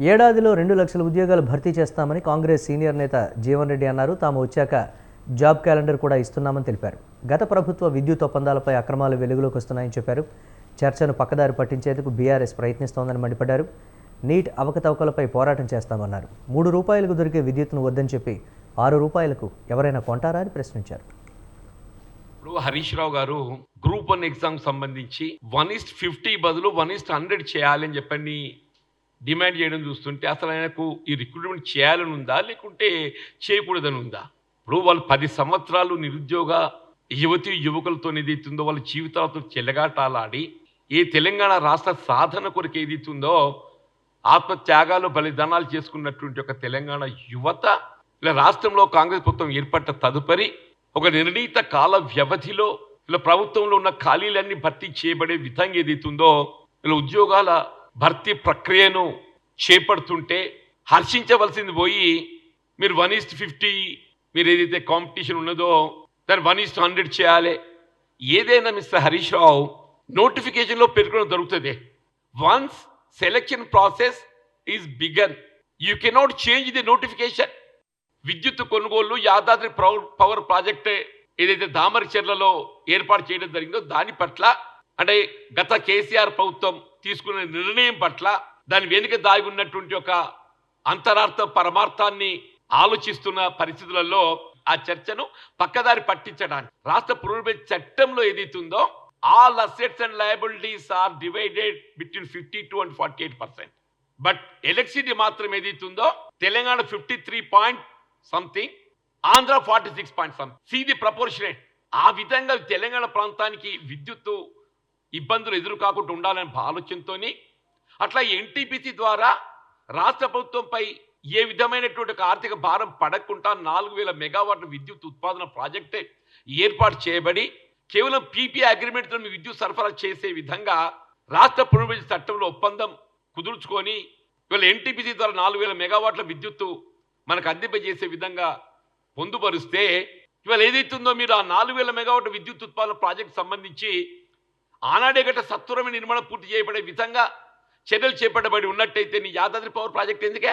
ఏడాదిలో రెండు లక్షల ఉద్యోగాలు భర్తీ చేస్తామని కాంగ్రెస్ సీనియర్ నేత జీవన్ రెడ్డి అన్నారు. తాము వచ్చాక జాబ్ క్యాలెండర్ కూడా ఇస్తున్నామని తెలిపారు. గత ప్రభుత్వ విద్యుత్ ఒప్పందాలపై అక్రమాలు వెలుగులోకి వస్తున్నాయని చెప్పారు. చర్చను పక్కదారి పట్టించేందుకు బీఆర్ఎస్ ప్రయత్నిస్తోందని మండిపడ్డారు. నీట్ అవకతవకలపై పోరాటం చేస్తామన్నారు. మూడు రూపాయలకు దొరికే విద్యుత్ను వద్దని చెప్పి ఆరు రూపాయలకు ఎవరైనా కొంటారా అని ప్రశ్నించారు. ఇప్పుడు Harish Rao garu group one exam సంబంధించి వన్ ఇస్ట్ ఫిఫ్టీ బదులు వన్ ఇస్ట్ హండ్రెడ్ చేయాలని చెప్పండి డిమాండ్ చేయడం చూస్తుంటే అసలు ఆయనకు ఈ రిక్రూట్మెంట్ చేయాలని ఉందా లేకుంటే చేయకూడదని ఉందా ఇప్పుడు వాళ్ళు పది సంవత్సరాలు నిరుద్యోగ యువతి యువకులతో ఏదైతుందో వాళ్ళ జీవితాలతో చెలగాటాలాడి ఈ తెలంగాణ రాష్ట్ర సాధన కొరకు ఏదైతుందో ఆత్మత్యాగాలు బలిదానాలు చేసుకున్నటువంటి ఒక తెలంగాణ యువత ఇలా రాష్ట్రంలో కాంగ్రెస్ ప్రభుత్వం ఏర్పడ్డ తదుపరి ఒక నిర్ణీత కాల వ్యవధిలో ఇలా ప్రభుత్వంలో ఉన్న ఖాళీలన్నీ భర్తీ చేయబడే విధంగా ఏదైతుందో ఇలా ఉద్యోగాల భర్తీ ప్రక్రియను చేపడుతుంటే హర్షించవలసింది పోయి మీరు వన్ ఈస్ట్ ఫిఫ్టీ మీరు ఏదైతే కాంపిటీషన్ ఉన్నదో దాన్ని వన్ ఈస్ట్ హండ్రెడ్ చేయాలి. ఏదైనా మిస్టర్ హరీష్ రావు నోటిఫికేషన్లో పేర్కొనడం దొరుకుతుంది once selection process is begun you cannot change the notification విద్యుత్ కొనుగోలు యాదాద్రి పవర్ ప్రాజెక్ట్ ఏదైతే దామరచెర్లలో ఏర్పాటు చేయడం జరిగిందో దాని పట్ల అంటే గత కేసీఆర్ ప్రభుత్వం తీసుకున్న నిర్ణయం పట్ల దాని వెనుక దాగి ఉన్నటువంటి ఒక అంతరార్థ పరమార్థాన్ని ఆలోచిస్తున్న పరిస్థితులలో ఆ చర్చను పక్కదారి పట్టించడానికి రాష్ట్ర పునరుద్ధరణ చట్టంలో ఏదైతుందో all assets and liabilities are divided between fifty two and forty eight percent but electricity మాత్రం ఏదైతుందో Telangana fifty three point something Andhra forty six point something సీది proportionate ఆ విధంగా తెలంగాణ ప్రాంతానికి విద్యుత్తు ఇబ్బందులు ఎదురు కాకుండా ఉండాలనే ఆలోచనతో అట్లా ఎన్టీపీసీ ద్వారా రాష్ట్ర ప్రభుత్వంపై ఏ విధమైనటువంటి ఆర్థిక భారం పడకుండా నాలుగు వేల మెగావాట్ల విద్యుత్ ఉత్పాదన ప్రాజెక్టే ఏర్పాటు చేయబడి కేవలం పీపీ అగ్రిమెంట్తో విద్యుత్ సరఫరా చేసే విధంగా రాష్ట్ర పునర్విభజన చట్టంలో ఒప్పందం కుదుర్చుకొని ఇవాళ ఎన్టీపీసీ ద్వారా నాలుగు వేల మెగావాట్ల విద్యుత్తు మనకు అందింపజేసే విధంగా పొందుపరిస్తే ఇవాళ ఏదైతుందో మీరు ఆ నాలుగు వేల మెగావాట్ల విద్యుత్ ఉత్పాదన ప్రాజెక్ట్ సంబంధించి ఆనాడే గట్ట సత్వరమైన నిర్మాణం పూర్తి చేయబడే విధంగా చర్యలు చేపట్టబడి ఉన్నట్టయితే నీ యాదాద్రి పవర్ ప్రాజెక్ట్ ఎందుకే?